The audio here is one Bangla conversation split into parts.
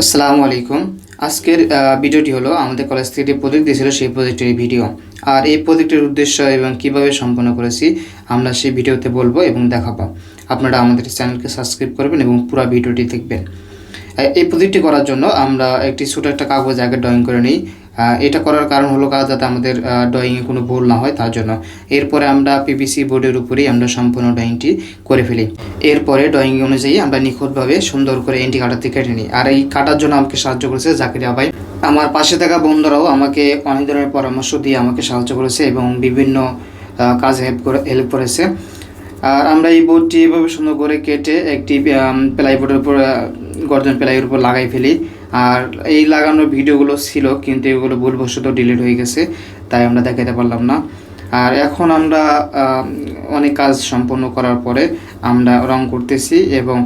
আসসালামু আলাইকুম। আজকের ভিডিওটি হলো আমাদের কলেজ থেকে যে প্রজেক্ট দিয়েছিল সেই প্রজেক্টের ভিডিও আর এই প্রজেক্টের উদ্দেশ্য এবং কীভাবে সম্পন্ন করেছি, আমরা সেই ভিডিওতে বলব এবং দেখাবো। আপনারা আমাদের চ্যানেলকে সাবস্ক্রাইব করবেন এবং পুরো ভিডিওটি দেখবেন। এই প্রজেক্টটি করার জন্য আমরা একটি ছোটো একটা কাগজ আগে ড্রয়িং করে নিই। এটা করার কারণ হলো কাজ যাতে আমাদের ড্রয়িংয়ে কোনো ভুল না হয়, তার জন্য। এরপরে আমরা পিভিসি বোর্ডের উপরেই আমরা সম্পূর্ণ ড্রয়িংটি করে ফেলি। এরপরে ড্রয়িং অনুযায়ী আমরা নিখুঁতভাবে সুন্দর করে এন্টি কাটাতে কেটে নিই। আর এই কাটার জন্য আমাকে সাহায্য করেছে জাকিরিয়া ভাই। আমার পাশে থাকা বন্ধুরাও আমাকে অনেক ধরনের পরামর্শ দিয়ে আমাকে সাহায্য করেছে এবং বিভিন্ন কাজে হেল্প করে হেল্প করেছে। আর আমরা এই বোর্ডটি এভাবে সুন্দর করে কেটে একটি প্লাইবোর্ডের উপর গর্জন প্লাইয়ের উপর লাগাই ফেলি। আর এই লাগানোর ভিডিওগুলো ছিল, কিন্তু এগুলো ভুলবশত ডিলিট হয়ে গেছে, তাই আমরা দেখাতে পারলাম না। আর এখন আমরা অনেক কাজ সম্পন্ন করার পরে আমরা রং করতেছি এবং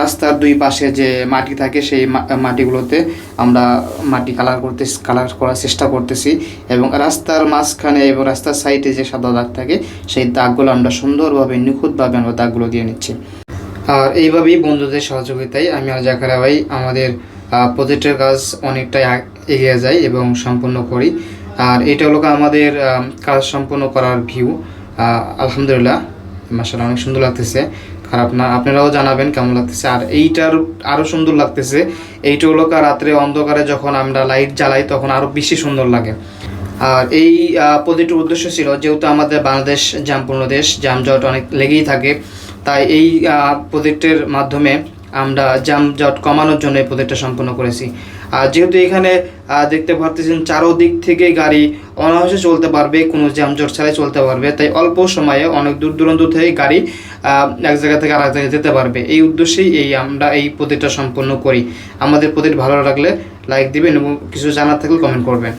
রাস্তার দুই পাশে যে মাটি থাকে, সেই মাটিগুলোতে আমরা মাটি কালার করতে কালার করার চেষ্টা করতেছি এবং রাস্তার মাঝখানে এবং রাস্তার সাইডে যে সাদা দাগ থাকে, সেই দাগগুলো আমরা সুন্দরভাবে, নিখুঁতভাবে আমরা দাগগুলো দিয়ে নিচ্ছি। আর এইভাবেই বন্ধুদের সহযোগিতায় আমি আর জাকারা ভাই আমাদের প্রজেক্টের কাজ অনেকটাই এগিয়ে যায় এবং সম্পূর্ণ করি। আর এটা হলো আমাদের কাজ সম্পূর্ণ করার ভিউ আলহামদুলিল্লাহ মাসাল্লাহ অনেক সুন্দর লাগতেছে। খারাপ না, আপনারাও জানাবেন কেমন লাগতেছে। আর এইটার আরও সুন্দর লাগতেছে, এইটা হলো রাত্রে অন্ধকারে যখন আমরা লাইট জ্বালাই, তখন আরও বেশি সুন্দর লাগে। আর এই প্রজেক্টের উদ্দেশ্য ছিল, যেহেতু আমাদের বাংলাদেশ জামপূর্ণ দেশ জামজট অনেক লেগেই থাকে, তাই এই প্রজেক্টের মাধ্যমে আমরা যানজট কমানোর জন্য এই প্রজেক্টটা সম্পন্ন করেছি। আর যেহেতু এখানে দেখতে পারতেছেন চারোদিক থেকে গাড়ি অনায়াসে চলতে পারবে, কোনো যানজট ছাড়াই চলতে পারবে। তাই অল্প সময়ে অনেক দূর দূরান্ত থেকে গাড়ি এক জায়গা থেকে আরেক জায়গায় যেতে পারবে। এই উদ্দেশ্যেই এই আমরা এই প্রজেক্টটা সম্পন্ন করি। আমাদের প্রজেক্ট ভালো লাগলে লাইক দিবেন এবং কিছু জানার থাকলে কমেন্ট করবেন।